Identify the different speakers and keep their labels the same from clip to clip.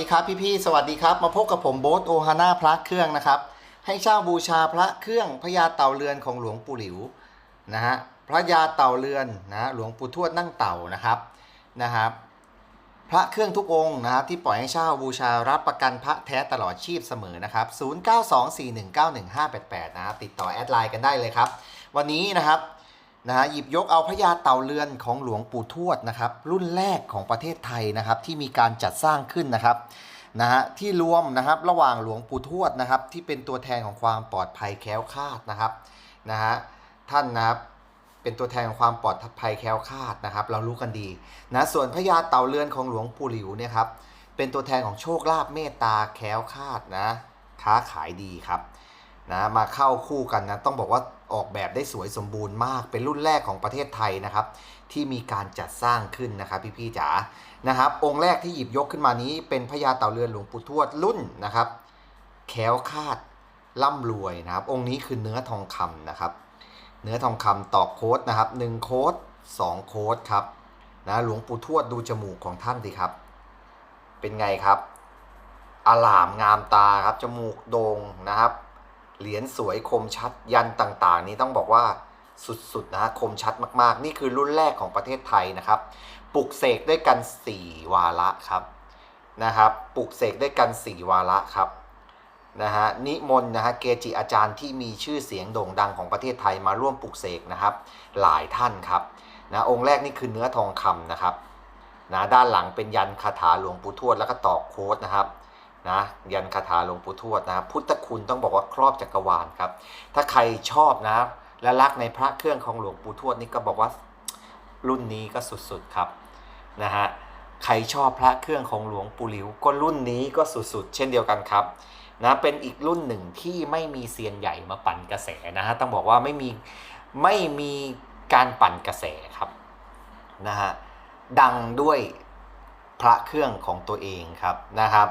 Speaker 1: สวัสดีครับพี่ๆสวัสดีครับ มาพบกับผมโบ๊ทโอฮาน่าพระเครื่องนะครับ ให้เช่าบูชาพระเครื่องพญาเต่าเรือนของหลวงปู่หลิวนะฮะพระยาเต่าเรือนนะหลวงปู่ทวดนั่งเต่านะครับนะครับพระเครื่องทุกองค์นะครับที่ปล่อยให้เช่าบูชารับประกันพระแท้ตลอดชีพเสมอนะครับ 0924191588 นะครับติดต่อแอดไลน์กันได้เลยครับ วันนี้นะครับ นะฮะหยิบยกเอาพระยาเต่าเรือนของหลวงปู่ทวดนะครับรุ่นแรกของประเทศไทยนะครับที่มีการจัดสร้างขึ้นนะครับนะฮะที่รวมนะครับระหว่างหลวงปู่ทวดนะครับที่เป็นตัวแทนของความปลอดภัยแคล้วคลาดนะครับนะฮะท่านนะครับเป็นตัวแทนของความปลอดภัยแคล้วคลาดนะครับ เรารู้กันดีนะส่วนพระยาเต่าเรือนของหลวงปู่หลิวเนี่ยครับเป็นตัวแทนของโชคลาภเมตตาแคล้วคลาดนะค้าขายดีครับนะมาเข้าคู่กันนะต้องบอกว่า ออกแบบได้สวยสมบูรณ์มาก เป็นรุ่นแรกของประเทศไทยนะครับ ที่มีการจัดสร้างขึ้นนะครับ พี่ๆจ๋านะครับ องค์แรกที่หยิบยกขึ้นมานี้เป็นพญาเต่าเรือนหลวงปู่ทวดรุ่นนะครับแคล้วคาดร่ำรวยนะครับ องค์นี้คือเนื้อทองคำนะครับ เนื้อทองคำต่อโค้ดนะครับ1โค้ด2โค้ดครับนะหลวงปู่ทวดดูจมูกของท่านสิครับ เป็นไงครับอลามงามตาครับจมูกโด่งนะครับ เหรียญสวยคมชัดยันต่างๆ นี้ต้องบอกว่าสุดๆนะคมชัดมากๆ นี่คือรุ่นแรกของประเทศไทยนะครับ ปลุกเสกด้วยกัน 4 วาระครับนะครับปลุกเสกด้วยกัน 4 วาระครับนะฮะนิมนต์นะฮะเกจิอาจารย์ที่มีชื่อเสียงโด่งดังของประเทศไทยมาร่วมปลุกเสกนะครับ หลายท่านครับนะองค์แรกนี่คือเนื้อทองคำนะครับนะด้านหลังเป็นยันคาถาหลวงปู่ทวดแล้วก็ตอกโค้ดนะครับ นะยันคาถาหลวงปู่ทวดนะพุทธคุณต้องบอกว่าครอบจักรวาลครับ ถ้าใครชอบนะและรักในพระเครื่องของหลวงปู่ทวดนี่ก็บอกว่ารุ่นนี้ก็สุดๆครับนะฮะใครชอบพระเครื่องของหลวงปู่หลิว ก็รุ่นนี้ก็สุดๆ เช่นเดียวกันครับนะเป็นอีกรุ่นหนึ่งที่ไม่มีเซียนใหญ่มาปั่นกระแสนะฮะต้องบอกว่าไม่มีไม่มีการปั่นกระแสครับนะฮะดังด้วย พระเครื่องของตัวเองครับนะครับ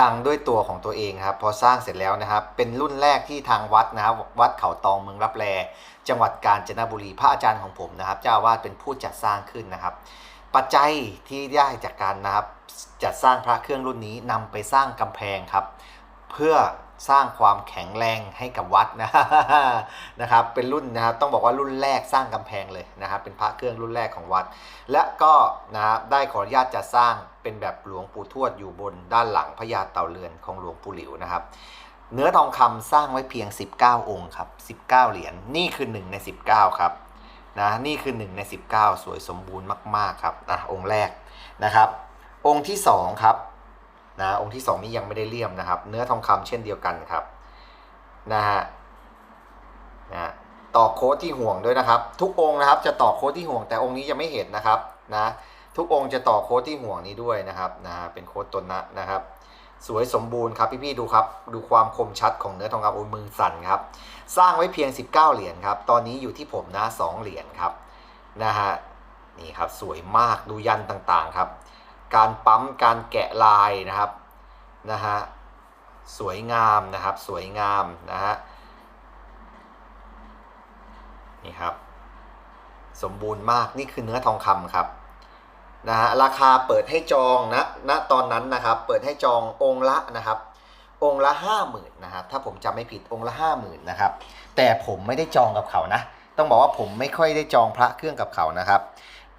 Speaker 1: ดังด้วยตัวของตัวเองครับพอสร้างเสร็จแล้วนะครับ เป็นรุ่นแรกที่ทางวัดนะครับวัดเขาตองเมืองรับแลจังหวัดกาญจนบุรีพระอาจารย์ของผมนะครับ เจ้าอาวาดเป็นผู้จัดสร้างขึ้นนะครับ ปัจจัยที่ได้จากการนะครับจัดสร้างพระเครื่องรุ่นนี้นำไปสร้างกำแพงครับ เพื่อ สร้างความแข็งแรงให้กับวัดนะนะครับ เป็นรุ่นนะครับต้องบอกว่ารุ่นแรกสร้างกำแพงเลยนะครับ เป็นพระเครื่องรุ่นแรกของวัด และก็นะครับได้ขออนุญาตจะสร้างเป็นแบบหลวงปู่ทวดอยู่บนด้านหลังพญาเต่าเรือนของหลวงปู่หลิวนะครับเนื้อทองคำสร้างไว้เพียง 19 องค์ครับ 19 เหรียญนี่คือ 1 ใน 19 ครับนะนี่คือ 1 ใน 19 สวยสมบูรณ์มาก ๆ ครับอะองค์แรกนะครับ องค์ที่ 2 ครับ นะองค์ที่ 2 นี้ยังไม่ได้เลี่ยมนะครับ เนื้อทองคำเช่นเดียวกันครับนะฮะนะต่อโค้ดที่ห่วงด้วยนะครับ ทุกองค์นะครับจะต่อโค้ดที่ห่วง แต่องค์นี้ยังไม่เห็นนะครับนะทุกองค์จะต่อโค้ดที่ห่วงนี้ด้วยนะครับนะเป็นโค้ดตนนะนะครับ สวยสมบูรณ์ครับพี่ๆดูครับ ดูความคมชัดของเนื้อทองคำโอ้มือสั่นครับ สร้างไว้เพียง 19 เหรียญครับ ตอนนี้อยู่ที่ผมนะ2เหรียญครับนะฮะนี่ครับสวยมากดูยันต่างๆครับ การปั๊มการแกะลายนะครับนะฮะสวยงามนะครับสวยงามนะฮะนี่ครับ สมบูรณ์มากนี่คือเนื้อทองคำครับนะฮะราคาเปิดให้จองนะณตอนนั้นนะครับ เปิดให้จององละนะครับ องละห้าหมื่นนะครับถ้าผมจำไม่ผิดองละห้าหมื่นนะครับ แต่ผมไม่ได้จองกับเขานะ ต้องบอกว่าผมไม่ค่อยได้จองพระเครื่องกับเขานะครับ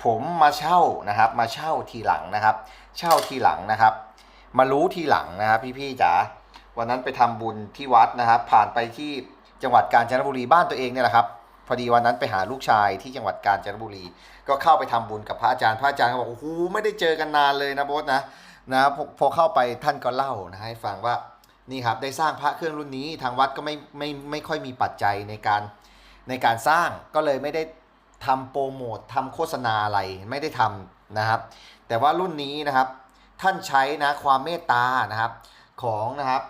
Speaker 1: ผมมาเช่านะครับ มาเช่าทีหลังนะครับ เช่าทีหลังนะครับ มารู้ทีหลังนะครับ พี่ๆจ๋าวันนั้นไปทำบุญที่วัดนะครับ ผ่านไปที่จังหวัดกาญจนบุรีบ้านตัวเองเนี่ยแหละครับพอดีวันนั้นไปหาลูกชายที่จังหวัดกาญจนบุรี ก็เข้าไปทำบุญกับพระอาจารย์ พระอาจารย์ก็บอกโอ้โหไม่ได้เจอกันนานเลยนะโบ๊ทนะนะพพอเข้าไปท่านก็เล่านะให้ฟังว่านี่ครับได้สร้างพระเครื่องรุ่นนี้ทางวัดก็ไม่ไม่ไม่ค่อยมีปัจจัยในการในการสร้างก็เลยไม่ได้ ทำโปรโมททำโฆษณาอะไรไม่ได้ทำนะครับ แต่ว่ารุ่นนี้นะครับท่านใช้นะความเมตตานะครับของนะครับ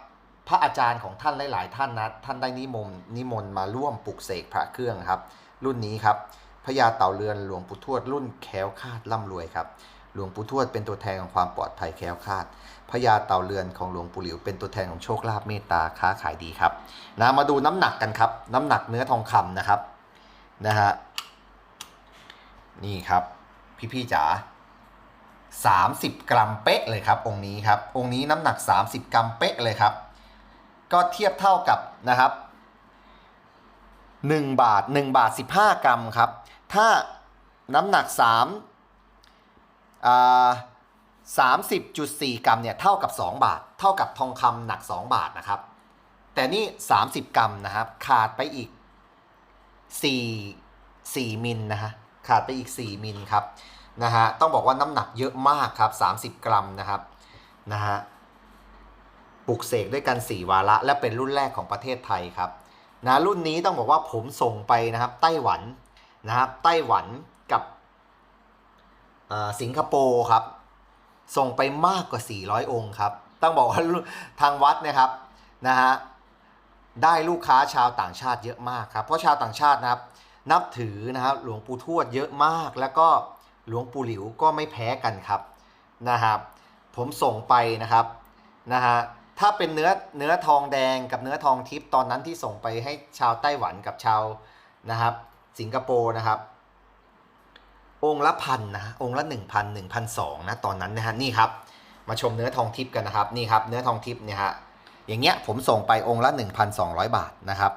Speaker 1: พระอาจารย์ของท่านหลาย ๆ ท่านนะท่านได้นิมนต์นิมนต์มาร่วมปลุกเสกพระเครื่องครับ รุ่นนี้ครับพญาเต่าเรือนหลวงปู่ทวดรุ่นแควคาดร่ำรวยครับหลวงปู่ทวดเป็นตัวแทนของความปลอดภัยแควคาดพญาเต่าเรือนของหลวงปู่หลิวเป็นตัวแทนของโชคลาภเมตตาค้าขายดีครับนะมาดูน้ำหนักกันครับ น้ำหนักเนื้อทองคำนะครับนะฮะ นี่ครับ พี่ๆจ๋า30 กรัมเป๊ะเลยครับ องค์นี้ครับ องค์นี้น้ำหนัก 30 กรัมเป๊ะเลยครับ ก็เทียบเท่ากับนะครับ 1 บาท 1 บาท 15 กรัมครับ ถ้าน้ำหนัก3อ่า30.4 กรัมเนี่ยเท่ากับ 2 บาท เท่ากับทองคำหนัก 2 บาทนะครับ แต่นี่ 30 กรัมนะครับ ขาดไปอีก 4 4 มิลนะฮะ ขาดไปอีก 4 มิลครับนะฮะต้องบอกว่าน้ำหนักเยอะมากครับ 30 กรัมนะครับนะฮะปลุกเสกด้วยกัน 4 วาระ และเป็นรุ่นแรกของประเทศไทยครับนะรุ่นนี้ต้องบอกว่าผมส่งไปนะครับไต้หวันนะครับไต้หวันกับสิงคโปร์ครับ ส่งไปมากกว่า 400 องค์ครับ ต้องบอกว่าทางวัดนะครับนะฮะได้ลูกค้าชาวต่างชาติเยอะมากครับ เพราะชาวต่างชาตินะครับ นับถือนะครับหลวงปู่ทวดเยอะมาก แล้วก็หลวงปู่หลิวก็ไม่แพ้กันครับนะครับ ผมส่งไปนะครับนะฮะถ้าเป็นเนื้อเนื้อทองแดงกับเนื้อทองทิพย์ตอนนั้นที่ส่งไปให้ชาวไต้หวันกับชาวนะครับ สิงคโปร์นะครับ องค์ละพันนะองค์ละ 1,000 1,200นะตอนนั้นนะฮะนี่ครับ มาชมเนื้อทองทิพย์กันนะครับนี่ครับ เนื้อทองทิพย์เนี่ยฮะอย่างเงี้ยผมส่งไปองค์ละ 1,200 บาทนะครับ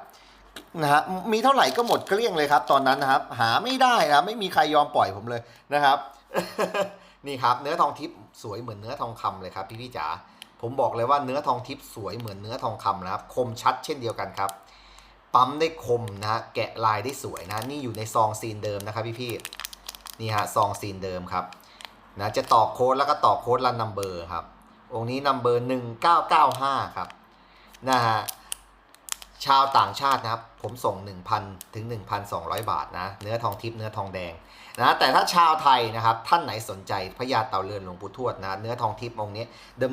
Speaker 1: นะฮะมีเท่าไหร่ก็หมดเกลี้ยงเลยครับ ตอนนั้นนะครับ หาไม่ได้นะไม่มีใครยอมปล่อยผมเลยนะครับ นี่ครับ เนื้อทองทิพย์สวยเหมือนเนื้อทองคำเลยครับ พี่พี่จ๋าผมบอกเลยว่าเนื้อทองทิพย์สวยเหมือนเนื้อทองคำนะครับ คมชัดเช่นเดียวกันครับ ปั๊มได้คมนะฮะแกะลายได้สวยนะนี่อยู่ในซองซีนเดิมนะครับ พี่พี่นี่ฮะซองซีนเดิมครับนะจะต่อโค้ดแล้วก็ต่อโค้ดรันนัมเบอร์ครับองค์นี้นัมเบอร์หนึ่งเก้าเก้าห้าครับนะฮะ ชาวต่างชาตินะครับ ผมส่ง 1,000 ถึง 1,200 บาทนะ เนื้อทองทิพย์เนื้อทองแดงนะแต่ถ้าชาวไทยนะครับ ท่านไหนสนใจพญาเต่าเรือนหลวงปู่ทวดนะเนื้อทองทิพย์องค์นี้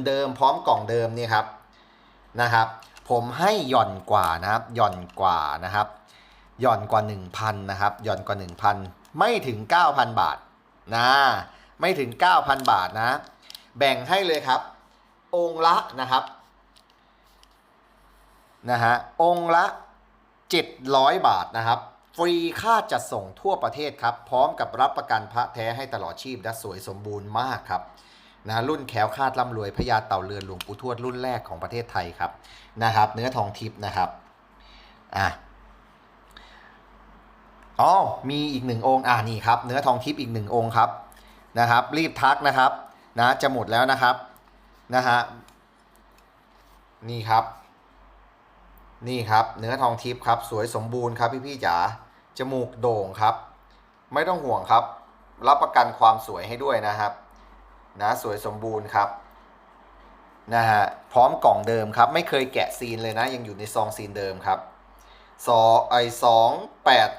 Speaker 1: เดิมๆ พร้อมกล่องเดิมเนี่ยครับนะครับ ผมให้หย่อนกว่านะครับหย่อนกว่านะครับหย่อนกว่า 1,000นะครับหย่อนกว่า 1,000 ไม่ถึง 9,000 บาทนะไม่ถึง 9,000 บาทนะ แบ่งให้เลยครับ องค์ละนะครับ นะฮะองค์ละ 700 บาทนะครับ ฟรีค่าจัดส่งทั่วประเทศครับ พร้อมกับรับประกันพระแท้ให้ตลอดชีพและสวยสมบูรณ์มากครับนะรุ่นแขวคาดร่ำรวยพญาเต่าเรือนหลวงปู่ทวดรุ่นแรกของประเทศไทยครับนะครับ เนื้อทองทิพย์นะครับอะอ๋อมีอีกหนึ่งองค์อ่านี่ครับ เนื้อทองทิพย์อีกหนึ่งองค์ครับนะครับ รีบทักนะครับนะจะหมดแล้วนะครับนะฮะนี่ครับ นี่ครับเนื้อทองทิพย์ครับ สวยสมบูรณ์ครับพี่พี่ๆจ๋าจมูกโด่งครับ ไม่ต้องห่วงครับ รับประกันความสวยให้ด้วยนะครับ นะสวยสมบูรณ์ครับนะฮะพร้อมกล่องเดิมครับ ไม่เคยแกะซีนเลยนะ ยังอยู่ในซองซีนเดิมครับสอไอสองแปด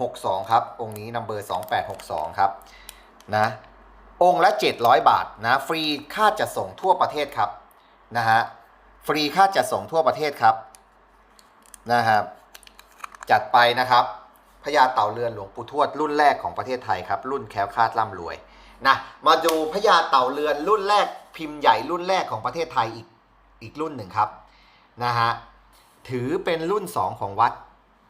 Speaker 1: หกสองครับ องค์นี้นัมเบอร์สองแปดหกสองครับนะองค์ละ 700 บาทนะฟรีค่าจัดส่งทั่วประเทศครับนะฮะฟรีค่าจัดส่งทั่วประเทศครับ นะครับจัดไปนะครับพญาเต่าเรือนหลวงปู่ทวดรุ่นแรกของประเทศไทยครับ รุ่นแคล้วคลาดร่ำรวยนะมาดูพญาเต่าเรือนรุ่นแรกพิมพ์ใหญ่รุ่นแรกของประเทศไทยอีกอีกรุ่นหนึ่งครับนะฮะถือเป็นรุ่น 2 ของวัด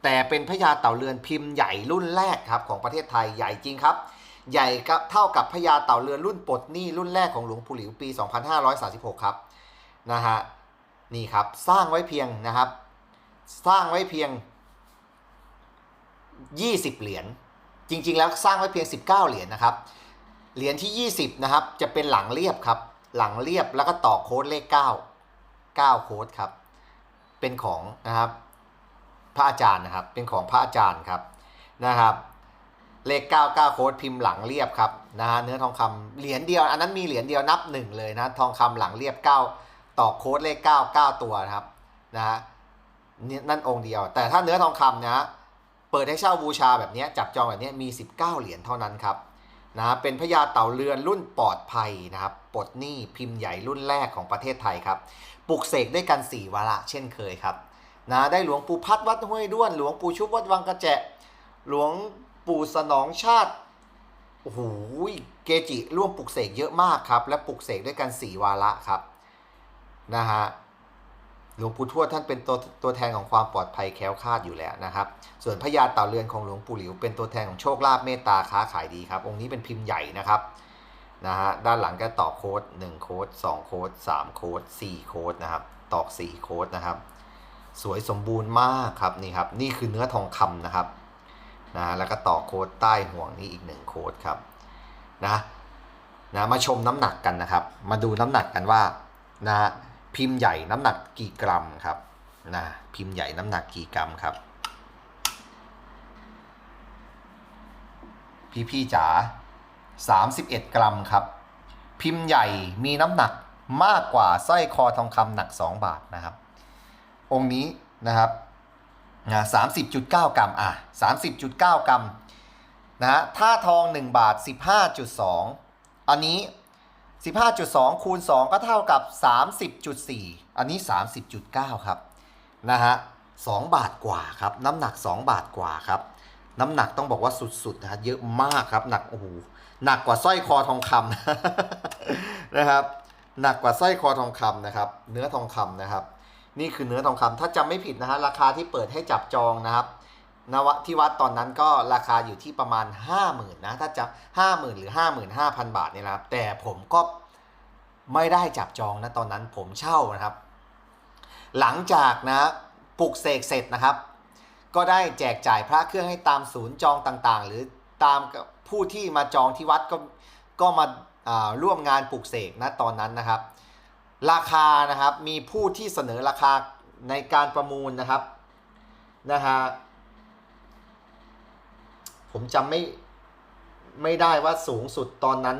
Speaker 1: แต่เป็นพญาเต่าเรือนพิมพ์ใหญ่รุ่นแรกครับของประเทศไทยใหญ่จริงครับ ใหญ่เท่ากับพญาเต่าเรือนรุ่นปลดหนี้รุ่นแรกของหลวงปู่หลิวปี 2536 ครับนะฮะนี่ครับสร้างไว้เพียงนะครับ สร้างไว้เพียง 20 เหรียญจริง ๆ แล้วสร้างไว้เพียง 19 เหรียญนะครับ เหรียญที่ 20 นะครับ จะเป็นหลังเรียบครับ หลังเรียบแล้วก็ต่อโค้ดเลข 9 9 โค้ดครับ เป็นของนะครับ พระอาจารย์นะครับ เป็นของพระอาจารย์ครับนะครับ เลข 99 โค้ดพิมพ์หลังเรียบครับนะฮะเนื้อทองคำเหรียญเดียว อันนั้นมีเหรียญเดียวนับหนึ่งเลยนะทองคำหลังเรียบ 9 ต่อโค้ดเลข 9 9 ตัวนะครับนะฮะ นั่นองค์เดียว แต่ถ้าเนื้อทองคำนะเปิดให้เช่าบูชาแบบนี้จับจองแบบนี้มี 19 เหรียญเท่านั้นครับนะฮะเป็นพญาเต่าเรือนรุ่นปลอดภัยนะครับปลดหนี้พิมพ์ใหญ่รุ่นแรกของประเทศไทยครับปลุกเสกด้วยกัน 4 วาระเช่นเคยครับนะได้หลวงปู่พัดวัดห้วยด้วน หลวงปู่ชุบวัดวังกระแจหลวงปู่สนองชาติโอ้โหเกจิร่วมปลุกเสกเยอะมากครับ และปลุกเสกด้วยกัน 4 วาระครับนะฮะ หลวงปู่ทวดท่านเป็นตัวตัวแทนของความปลอดภัยแคล้วคลาดอยู่แล้วนะครับ ส่วนพญาเต่าเรือนของหลวงปู่หลิว เป็นตัวแทนของโชคลาภเมตตาค้าขายดีครับ องค์นี้เป็นพิมพ์ใหญ่นะครับนะฮะด้านหลังก็ตอกโค้ด1โค้ด2โค้ด3โค้ด4โค้ดนะครับตอก4โค้ดนะครับ สวยสมบูรณ์มากครับนี่ครับนี่คือเนื้อทองคำนะครับนะแล้วก็ต่อโค้ดใต้ห่วงนี้อีกหนึ่งโค้ดครับนะนะมาชมน้ำหนักกันนะครับ มาดูน้ำหนักกันว่านะ พิมพ์ใหญ่น้ำหนักกี่กรัมครับนะพิมพ์ใหญ่น้ำหนักกี่กรัมครับ พี่พี่จ๋า31 กรัมครับ พิมพ์ใหญ่มีน้ำหนักมากกว่าสร้อยคอทองคำหนัก 2 บาทนะครับ องค์นี้นะครับนะสามสิบจุดเก้ากรัมอะสามสิบจุดเก้ากรัมนะฮะถ้าทอง 1 บาท 15.2 อันนี้ 15.2 คูณ 2 ก็เท่ากับ 30.4 อันนี้ 30.9 ครับ นะฮะ2บาทกว่าครับ น้ำหนัก 2 บาทกว่าครับ น้ำหนักต้องบอกว่าสุดๆนะฮะเยอะมากครับ หนัก โอ้โห หนักกว่าสร้อยคอทองคำนะครับ หนักกว่าสร้อยคอทองคำนะครับ เนื้อทองคำนะครับ นี่คือเนื้อทองคำถ้าจำไม่ผิดนะฮะ ราคาที่เปิดให้จับจองนะครับ นวะที่วัดตอนนั้นก็ราคาอยู่ที่ประมาณ 50,000นะถ้าจะ50,000 หรือ 55,000 บาทเนี่ยนะครับแต่ผมก็ไม่ได้จับจองนะตอนนั้นผมเช่านะครับ หลังจากนะปลุกเสกเสร็จนะครับ ก็ได้แจกจ่ายพระเครื่องให้ตามศูนย์จองต่างๆ หรือตามผู้ที่มาจองที่วัดก็ก็มาอ่าร่วมงานปลุกเสกนะตอนนั้นนะครับ ราคานะครับมีผู้ที่เสนอราคาในการประมูลนะครับนะฮะ ผมจำไม่ไม่ได้ว่าสูงสุดตอนนั้น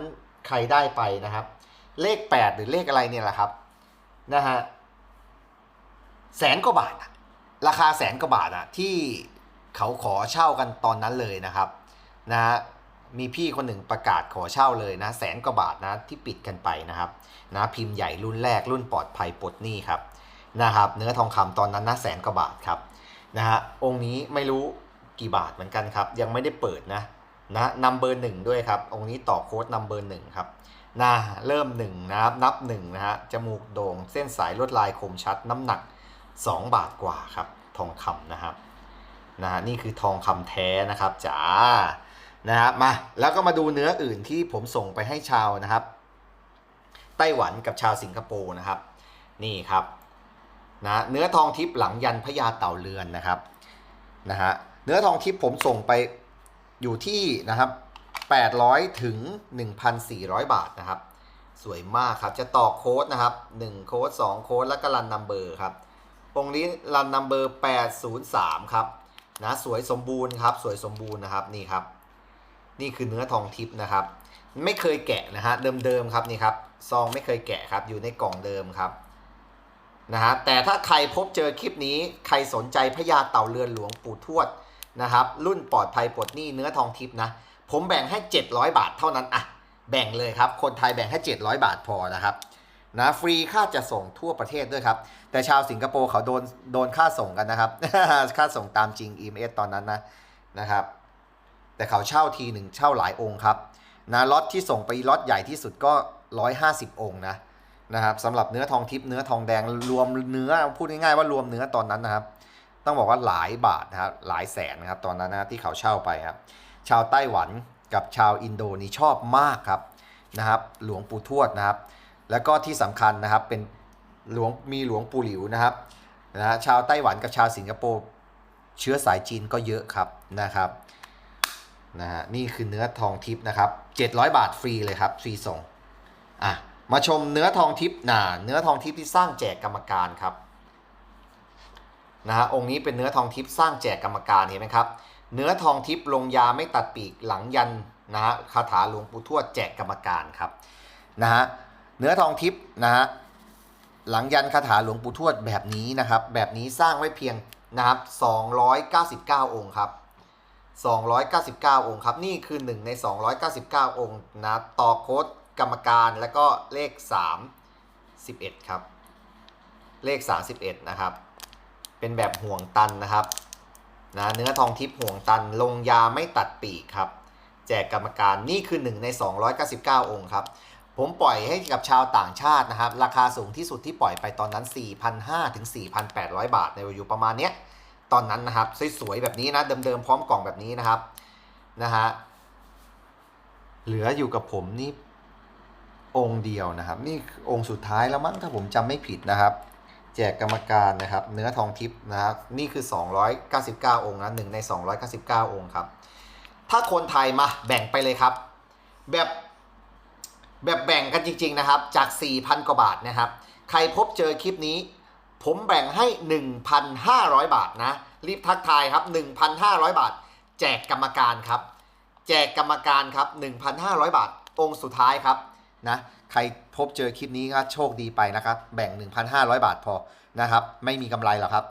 Speaker 1: ใครได้ไปนะครับ เลข 8 หรือเลขอะไรเนี่ยแหละครับนะฮะแสนกว่าบาทราคาแสนกว่าบาทอะที่เขาขอเช่ากันตอนนั้นเลยนะครับนะฮะมีพี่คนหนึ่งประกาศขอเช่าเลยนะแสนกว่าบาทนะที่ปิดกันไปนะครับนะพิมพ์ใหญ่รุ่นแรกรุ่นปลอดภัยปลดหนี้ครับนะครับ เนื้อทองคำตอนนั้นนะแสนกว่าบาทครับนะฮะองค์นี้ไม่รู้ กี่บาทเหมือนกันครับ ยังไม่ได้เปิดนะนะนัมเบอร์หนึ่งด้วยครับ องค์นี้ต่อโค้ดนัมเบอร์หนึ่งครับนะเริ่มหนึ่งนะครับนับหนึ่งนะฮะจมูกโด่งเส้นสายลวดลายคมชัดน้ำหนัก 2 บาทกว่าครับ ทองคำนะครับนะฮะนี่คือทองคำแท้นะครับจ๋านะครับมาแล้วก็มาดูเนื้ออื่นที่ผมส่งไปให้ชาวนะครับ ไต้หวันกับชาวสิงคโปร์นะครับ นี่ครับนะเนื้อทองทิพย์หลังยันพญาเต่าเรือนนะครับนะฮะ เนื้อทองทิพย์ผมส่งไปอยู่ที่นะครับ 800 ถึง 1,400 บาทนะครับ สวยมากครับ จะต่อโค้ดนะครับ 1 โค้ด 2 โค้ด แล้วก็รันนัมเบอร์ครับองค์นี้รันนัมเบอร์ 803 ครับนะสวยสมบูรณ์ครับ สวยสมบูรณ์นะครับนี่ครับ นี่คือเนื้อทองทิพย์นะครับ ไม่เคยแกะนะฮะเดิมๆครับนี่ครับซองไม่เคยแกะครับ อยู่ในกล่องเดิมครับนะฮะแต่ถ้าใครพบเจอคลิปนี้ใครสนใจพญาเต่าเรือนหลวงปู่ทวด นะครับ รุ่นปลอดภัยปลดหนี้เนื้อทองทิพย์นะ ผมแบ่งให้ 700 บาทเท่านั้นอะแบ่งเลยครับ คนไทยแบ่งให้ 700 บาทพอนะครับนะฟรีค่าจะส่งทั่วประเทศด้วยครับ แต่ชาวสิงคโปร์เขาโดนโดนค่าส่งกันนะครับ ค่าส่งตามจริง EMS ตอนนั้นนะนะครับ แต่เขาเช่าทีหนึ่งเช่าหลายองค์ครับนะล็อตที่ส่งไปล็อตใหญ่ที่สุดก็ 150 องค์นะนะครับสำหรับเนื้อทองทิพย์เนื้อทองแดงรวมเนื้อพูดง่ายๆว่ารวมเนื้อตอนนั้นนะครับ ต้องบอกว่าหลายบาทนะครับหลายแสนนะครับตอนนั้นนะที่เขาเช่าไปครับ ชาวไต้หวันกับชาวอินโดนีชอบมากครับนะครับ หลวงปู่ทวดนะครับ แล้วก็ที่สำคัญนะครับเป็นหลวงมีหลวงปู่หลิวนะครับนะชาวไต้หวันกับชาวสิงคโปร์เชื้อสายจีนก็เยอะครับนะครับนะฮะนี่คือเนื้อทองทิพย์นะครับ 700 บาทฟรีเลยครับฟรีส่งอะมาชมเนื้อทองทิพย์น่ะเนื้อทองทิพย์ที่สร้างแจกกรรมการครับ นะฮะองค์นี้เป็นเนื้อทองทิพย์สร้างแจกกรรมการเห็นไหมครับ เนื้อทองทิพย์ลงยาไม่ตัดปีกหลังยันนะฮะคาถาหลวงปู่ทวดแจกกรรมการครับนะฮะเนื้อทองทิพย์นะฮะหลังยันคาถาหลวงปู่ทวดแบบนี้นะครับ แบบนี้สร้างไว้เพียงนะครับ299 องค์ครับ299 องค์ครับ นี่คือ 1 ใน 299 องค์นะต่อโค้ดกรรมการแล้วก็เลข 3 11 ครับ เลข 31 นะครับ เป็นแบบห่วงตันนะครับนะเนื้อทองทิพย์ห่วงตันลงยาไม่ตัดปีกครับ แจกกรรมการนี่คือ 1 ใน 299 องค์ครับ ผมปล่อยให้กับชาวต่างชาตินะครับ ราคาสูงที่สุดที่ปล่อยไปตอนนั้น 4,500ถึง4,800 บาทในอยู่ประมาณเนี้ยตอนนั้นนะครับ สวยๆแบบนี้นะ เดิมๆพร้อมกล่องแบบนี้นะครับนะฮะเหลืออยู่กับผมนี่องค์เดียวนะครับ นี่องค์สุดท้ายแล้วมั้งถ้าผมจำไม่ผิดนะครับ แจกกรรมการนะครับ เนื้อทองทิพย์นะครับนี่คือ 299 องค์นะหนึ่งใน 299 องค์ครับ ถ้าคนไทยมาแบ่งไปเลยครับ แบบแบบแบ่งกันจริง ๆ นะครับ จาก 4,000 กว่าบาทนะครับ ใครพบเจอคลิปนี้ ผมแบ่งให้ 1,500 บาทนะ รีบทักทายครับ 1,500 บาท แจกกรรมการครับ แจกกรรมการครับ 1,500 บาท องค์สุดท้ายครับนะ ใคร พบเจอคลิปนี้ก็โชคดีไปนะครับ แบ่ง 1,500 บาทพอนะครับ ไม่มีกำไรหรอกครับ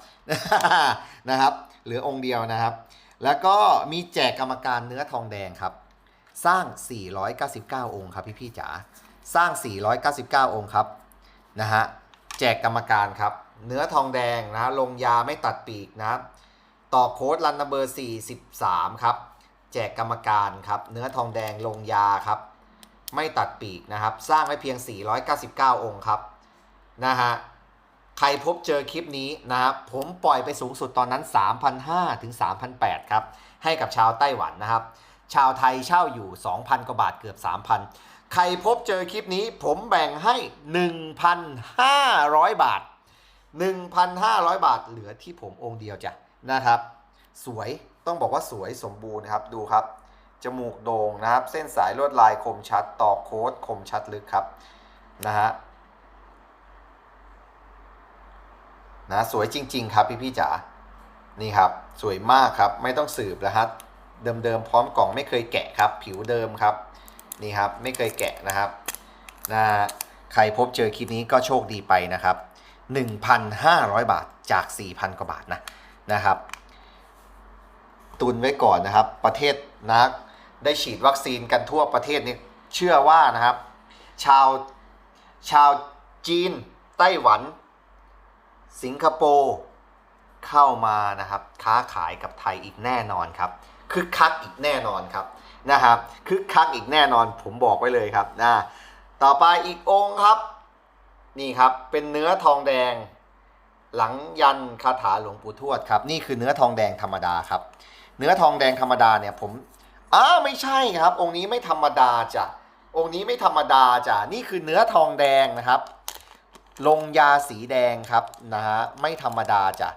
Speaker 1: นะครับเหลือองค์เดียวนะครับ แล้วก็มีแจกกรรมการเนื้อทองแดงครับ สร้าง 499 องค์ครับพี่ๆจ๋าสร้าง 499 องค์ครับนะฮะแจกกรรมการครับ เนื้อทองแดงนะลงยาไม่ตัดปีกนะต่อโค้ดรันนัมเบอร์43 ครับ แจกกรรมการครับ เนื้อทองแดงลงยาครับ ไม่ตัดปีกนะครับ สร้างไว้เพียง 499 องค์ครับนะฮะใครพบเจอคลิปนี้นะครับผมปล่อยไปสูงสุดตอนนั้น 3,500 ถึง 3,800 ครับ ให้กับชาวไต้หวันนะครับ ชาวไทยเช่าอยู่ 2,000 กว่าบาทเกือบ 3,000 ใครพบเจอคลิปนี้ผมแบ่งให้ 1,500 บาท 1,500 บาทเหลือที่ผมองค์เดียวจ้ะนะครับ สวยต้องบอกว่าสวยสมบูรณ์นะครับดูครับ จมูกโด่งนะครับ เส้นสายลวดลายคมชัด ต่อโค้ดคมชัดลึกครับนะฮะนะสวยจริง ๆ ครับพี่พี่จ๋านี่ครับสวยมากครับไม่ต้องสืบนะฮะเดิมๆพร้อมกล่องไม่เคยแกะครับ ผิวเดิมครับนี่ครับไม่เคยแกะนะครับนะใครพบเจอคลิปนี้ก็โชคดีไปนะครับ 1,500 บาทจาก 4,000 กว่าบาทนะนะครับ ตุนไว้ก่อนนะครับ ประเทศนะ ได้ฉีดวัคซีนกันทั่วประเทศนี่เชื่อว่านะครับ ชาวชาวจีน ไต้หวัน สิงคโปร์เข้ามานะครับค้าขายกับไทยอีกแน่นอนครับคึกคักอีกแน่นอนครับนะครับคึกคักอีกแน่นอนผมบอกไว้เลยครับนะต่อไปอีกองค์ครับ นี่ครับเป็นเนื้อทองแดง หลังยันคาถาหลวงปู่ทวดครับ นี่คือเนื้อทองแดงธรรมดาครับ เนื้อทองแดงธรรมดาเนี่ยผม อ้าไม่ใช่ครับ องค์นี้ไม่ธรรมดาจ้ะองค์นี้ไม่ธรรมดาจ้ะนี่คือเนื้อทองแดงนะครับ ลงยาสีแดงครับนะฮะไม่ธรรมดาจ้ะ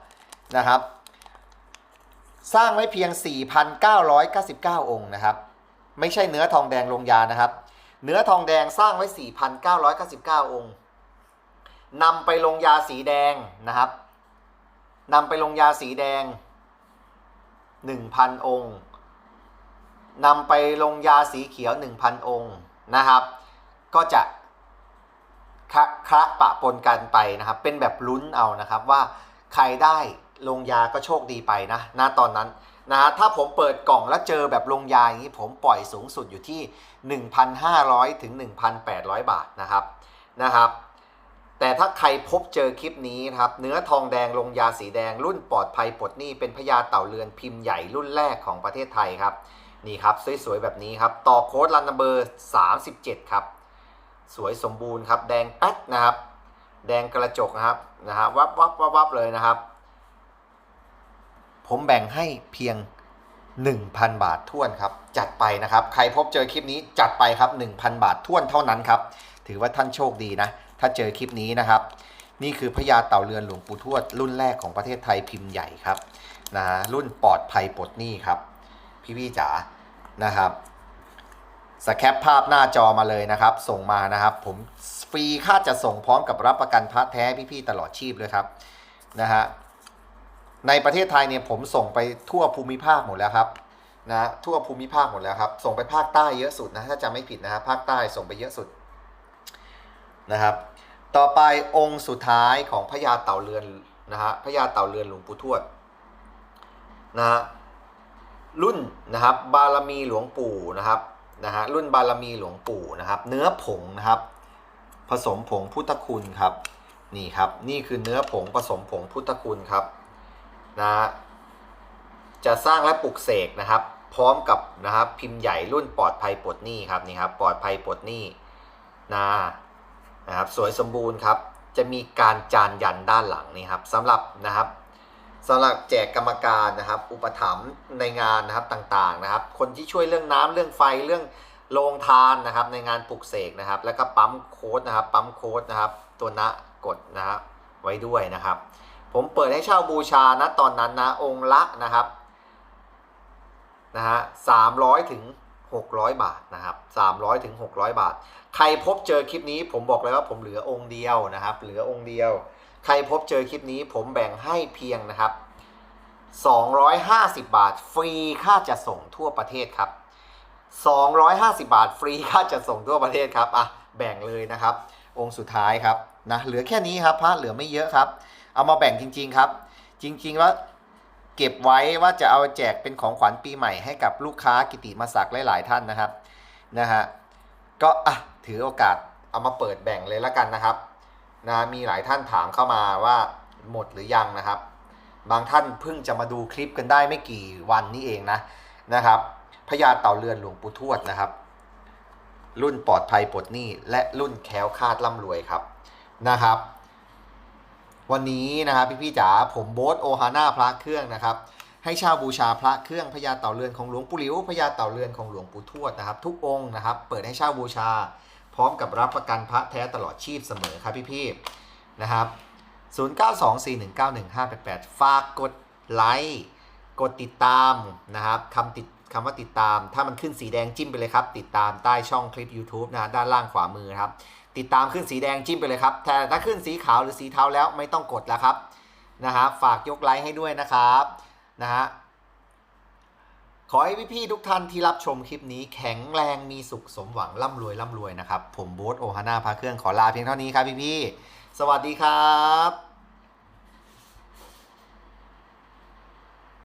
Speaker 1: นะครับ สร้างไว้เพียง 4,999 องค์นะครับ ไม่ใช่เนื้อทองแดงลงยานะครับ เนื้อทองแดงสร้างไว้ 4,999 องค์นำไปลงยาสีแดงนะครับนำไปลงยาสีแดง 1,000 องค์ นำไปลงยาสีเขียว 1,000 องค์นะครับ ก็จะคะคะปะปนกันไปนะครับ เป็นแบบลุ้นเอานะครับว่าใครได้ลงยาก็โชคดีไปนะณตอนนั้นนะฮะถ้าผมเปิดกล่องแล้วเจอแบบลงยาอย่างนี้ผมปล่อยสูงสุดอยู่ที่ 1,500 ถึง 1,800 บาทนะครับนะครับ แต่ถ้าใครพบเจอคลิปนี้นะครับ เนื้อทองแดงลงยาสีแดงรุ่นปลอดภัยปลดหนี้เป็นพญาเต่าเรือนพิมพ์ใหญ่รุ่นแรกของประเทศไทยครับ นี่ครับสวยๆแบบนี้ครับ ต่อโค้ดรันเบอร์37 ครับ สวยสมบูรณ์ครับ แดงแป๊ดนะครับ แดงกระจกนะครับนะฮะวับวับวับวับเลยนะครับ ผมแบ่งให้เพียง 1,000 บาทท่วนครับ จัดไปนะครับ ใครพบเจอคลิปนี้จัดไปครับ 1,000 บาทท่วนเท่านั้นครับ ถือว่าท่านโชคดีนะ ถ้าเจอคลิปนี้นะครับ นี่คือพญาเต่าเรือนหลวงปู่ทวด รุ่นแรกของประเทศไทยพิมพ์ใหญ่ครับนะฮะรุ่นปลอดภัยปลดหนี้ครับ พี่ๆจ๋า นะครับสแคปภาพหน้าจอมาเลยนะครับ ส่งมานะครับ ผมฟรีค่าจะส่งพร้อมกับรับประกันพระแท้พี่ๆตลอดชีพเลยครับนะฮะในประเทศไทยเนี่ยผมส่งไปทั่วภูมิภาคหมดแล้วครับนะทั่วภูมิภาคหมดแล้วครับ ส่งไปภาคใต้เยอะสุดนะถ้าจำไม่ผิดนะครับภาคใต้ส่งไปเยอะสุดนะครับ ต่อไปองค์สุดท้ายของพญาเต่าเรือนนะฮะพญาเต่าเรือนหลวงปู่ทวดนะฮะ รุ่นนะครับบารมีหลวงปู่นะครับนะฮะรุ่นบารมีหลวงปู่นะครับ เนื้อผงนะครับ ผสมผงพุทธคุณครับ นี่ครับนี่คือเนื้อผงผสมผงพุทธคุณครับนะฮะจะสร้างและปลุกเสกนะครับ พร้อมกับนะครับพิมพ์ใหญ่รุ่นปลอดภัยปลดหนี้ครับนี่ครับปลอดภัยปลดหนี้นะนะครับสวยสมบูรณ์ครับ จะมีการจานยันด้านหลังนี่ครับสำหรับนะครับ สำหรับแจกกรรมการนะครับ อุปถัมภ์ในงานนะครับต่างๆนะครับ คนที่ช่วยเรื่องน้ำเรื่องไฟเรื่องโรงทานนะครับ ในงานปลุกเสกนะครับ แล้วก็ปั๊มโค้ดนะครับปั๊มโค้ดนะครับ ตัวนะกดนะครับไว้ด้วยนะครับ ผมเปิดให้เช่าบูชานะตอนนั้นนะองค์ละนะครับนะฮะสามร้อยถึงหกร้อยบาทนะครับสามร้อยถึงหกร้อยบาท ใครพบเจอคลิปนี้ผมบอกเลยว่าผมเหลือองค์เดียวนะครับ เหลือองค์เดียว ใครพบเจอคลิปนี้ผมแบ่งให้เพียงนะครับ 250 บาท ฟรีค่าจะส่งทั่วประเทศครับ 250 บาท ฟรีค่าจะส่งทั่วประเทศครับอะแบ่งเลยนะครับ องค์สุดท้ายครับนะเหลือแค่นี้ครับพระเหลือไม่เยอะครับ เอามาแบ่งจริง ๆครับ จริงๆว่าเก็บไว้ว่าจะเอาแจกเป็นของขวัญปีใหม่ให้กับลูกค้ากิติมาศักหลายๆท่านนะครับนะฮะก็อะถือโอกาสเอามาเปิดแบ่งเลยละกันนะครับ นะมีหลายท่านถามเข้ามาว่าหมดหรือยังนะครับ บางท่านเพิ่งจะมาดูคลิปกันได้ไม่กี่วันนี้เองนะนะครับพญาเต่าเรือนหลวงปู่ทวดนะครับ รุ่นปลอดภัยปลดหนี้ และรุ่นแคล้วคาดร่ำรวยครับนะครับ วันนี้นะครับพี่ๆจ๋าผมโบ๊ทโอฮาน่าพระเครื่องนะครับให้เช่าบูชาพระเครื่องพญาเต่าเรือนของหลวงปู่หลิวพญาเต่าเรือนของหลวงปู่ทวดนะครับ ทุกองค์นะครับ เปิดให้เช่าบูชา พร้อมกับรับประกันพระแท้ตลอดชีพเสมอครับพี่ๆนะครับ 0924191588 ฝากกดไลค์กดติดตามนะครับคำติดคำว่าติดตาม ถ้ามันขึ้นสีแดงจิ้มไปเลยครับ ติดตามใต้ช่องคลิป YouTube นะด้านล่างขวามือครับ ติดตามขึ้นสีแดงจิ้มไปเลยครับแต่ถ้าขึ้นสีขาวหรือสีเทาแล้วไม่ต้องกดแล้วครับนะฮะฝากยกไลค์ให้ด้วยนะครับนะฮะ ขอให้พี่ๆทุกท่านที่รับชมคลิปนี้แข็งแรงมีสุขสมหวังร่ำรวยร่ำรวยนะครับ ผมโบ๊ทโอฮาน่าพาเครื่องขอลาเพียงเท่านี้ครับพี่ๆสวัสดีครับ